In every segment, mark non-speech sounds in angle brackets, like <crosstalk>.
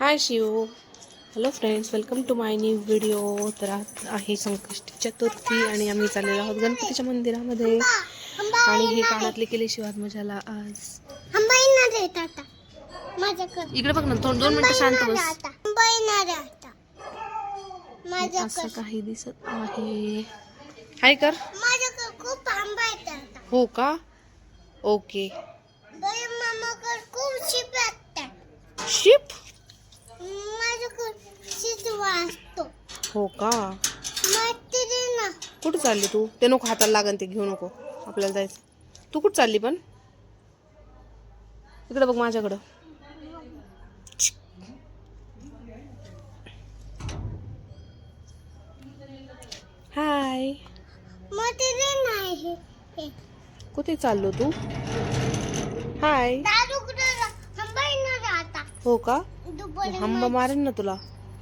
Hi Shiv hello friends welcome to my new video तर आज आहे संकष्टी चतुर्थी आणि आम्ही चाललेलो आहोत गणपतीच्या मंदिरामध्ये. आणि हे कानातले केले शिवाज मजाला आज. इकडे बघ ना दोन दोन मिनिटं शांत बस. असं काही दिसत आहे. हाय कर. हो का? ओके शिप असतो हो का? कुठं चालली तू? ते नको हाताला लागन ते घेऊ नको. आपल्याला जायचं. तू कुठं चालली पण? इकडं बघ माझ्याकडं. हाय. कुठे चाललो तू? हाय. हो का? हंबा मारेन ना तुला.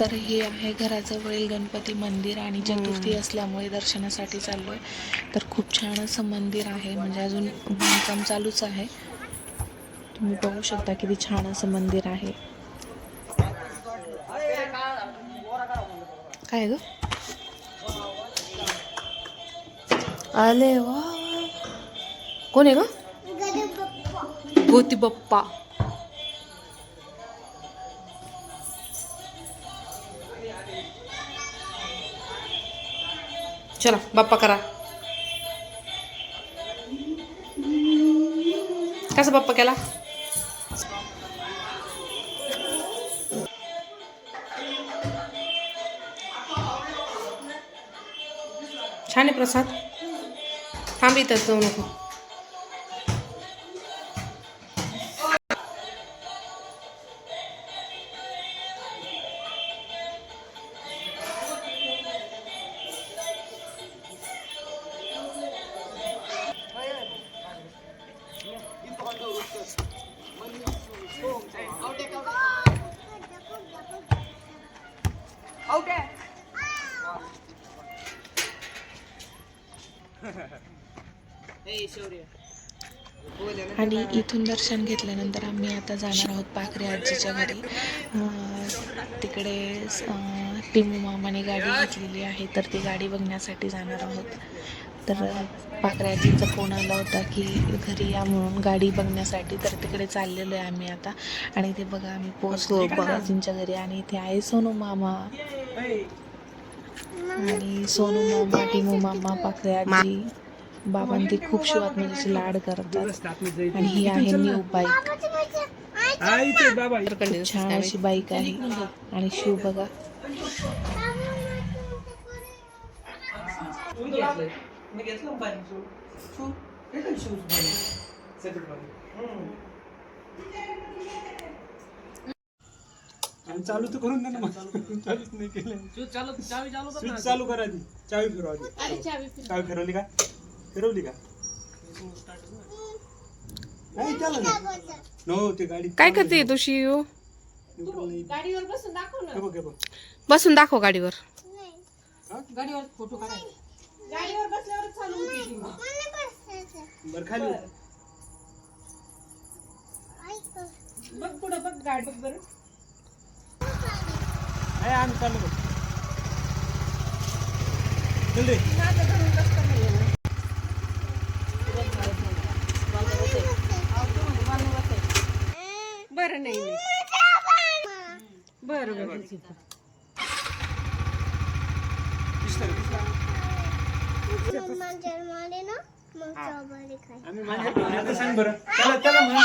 तर हे आहे घराजवळील गणपती मंदिर आणि चतुर्थी असल्यामुळे दर्शनासाठी चाललो आहे तर खूप छान असं मंदिर आहे. म्हणजे अजून बांधकाम चालूच आहे. तुम्ही बघू शकता किती छान असं मंदिर आहे. काय ग? आले वा. कोण आहे ग? गरीब बाप्पा गोती बाप्पा चला बाप्पा करा. कसा बाप्पा केला? छान आहे प्रसाद. थांब इथं जाऊ नको. आणि इथून दर्शन घेतल्यानंतर आम्ही आता जाणार आहोत पाखरे आजीच्या घरी. तिकडे टिमू मामाने गाडी घेतलेली आहे तर ती गाडी बघण्यासाठी जाणार आहोत. तर पाखरे आजीचा फोन आला होता की घरी या म्हणून गाडी बघण्यासाठी तर तिकडे चाललेलो आहे आम्ही आता. आणि ते बघा आम्ही पोहोचलो पाखरे आजींच्या घरी. आणि इथे आहे सोनू मामा. आणि सोनू मामा टिमू मामा पाखरे आजी बाबांती ते खूप शिवात्मजाचे म्हणजे लाड करतात. आणि ही आहे न्यू बाईक छान अशी बाईक आहे. आणि शिव बघा. आणि चालू तर करून दे ना मग. चालूच नाही केलं. स्विच चालू करा आधी. चावी फिरवा आधी. चावी फिरवली का? फिरवली का? नाही त्याला नाही. नो ते गाडी काय करते तू शिव न्यूट्रल नाही. हे बघ हे बघ. बसून दाखव गाडीवर. बरं खाली चालू बघ चल बरं नाही बरं बरं. दिसलं का? दिसलं? जन्माले ना मग चौबारी खाय आम्ही माझ्या सांग बरं. त्याला त्याला म्हण.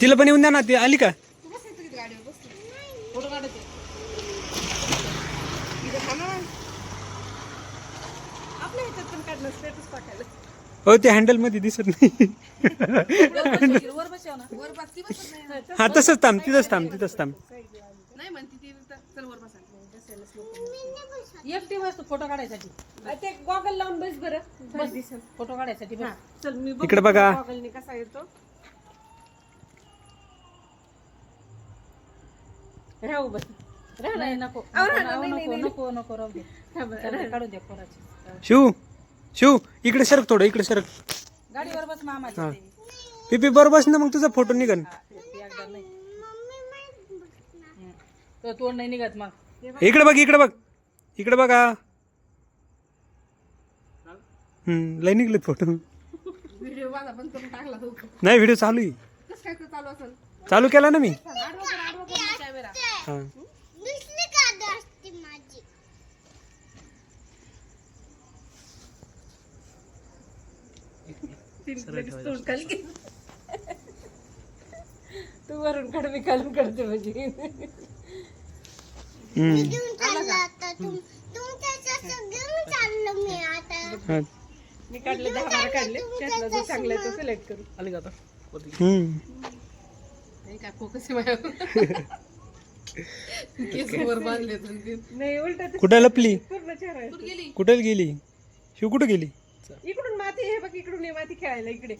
तिला पण येऊन द्या ना ती आली का? आपल्या ह्याच्यात पण काढणं स्टेटस टाकायला हो ते हँडलमध्ये दिसत नाही. हा तसंच थांब तिथंच थांब तिथंच थांब. एकटी वस्तू फोटो काढायसाठी. ते गॉगल लावून बस बरं. बस फोटो काढायसाठी बस. चल मी इकडे बघा. गॉगलने कसा येतो. राहू बस. राहू नाही. नको. नको नको नको नको राहू दे. चल, काढू दे पोराची. शिव शिव इकडे सरक थोडं इकडे सरक. गाडीवर बस मामाची. पिपी बरोबर बस ना मग तुझा फोटो निघन. एकदा नाही. हम्म. तो तोंड नाही निघत मग. इकडे बघ इकडे बघ. इकडे बघा. हम्म लय निघलेत फोटो. व्हिडिओ माझा पण करून टाकला तो. नाही व्हिडिओ चालू आहे. कसं काय तो चालू असेल? चालू केला ना मी? कॅमेरा हा. दुसरी काढ असते माझी. तोंड खाली घे. तू वरून काढ मी खालून काढते म्हणजे हम्म. मी आता. हा. मी काढले दहा बारा काढले. त्यातला जो चांगला आहे तो सिलेक्ट करू. आले का आता? हम्म. नाही काय फोकस आहे माझ्यावर. <laughs> केस वर बांधले नाही उलट कुठं लपली? पूर्ण चेहरा आहे. गेली? कुठे गेली? शिव कुठं गेली? इकडून माती हे बघ इकडून ये माती खेळायला इकडे.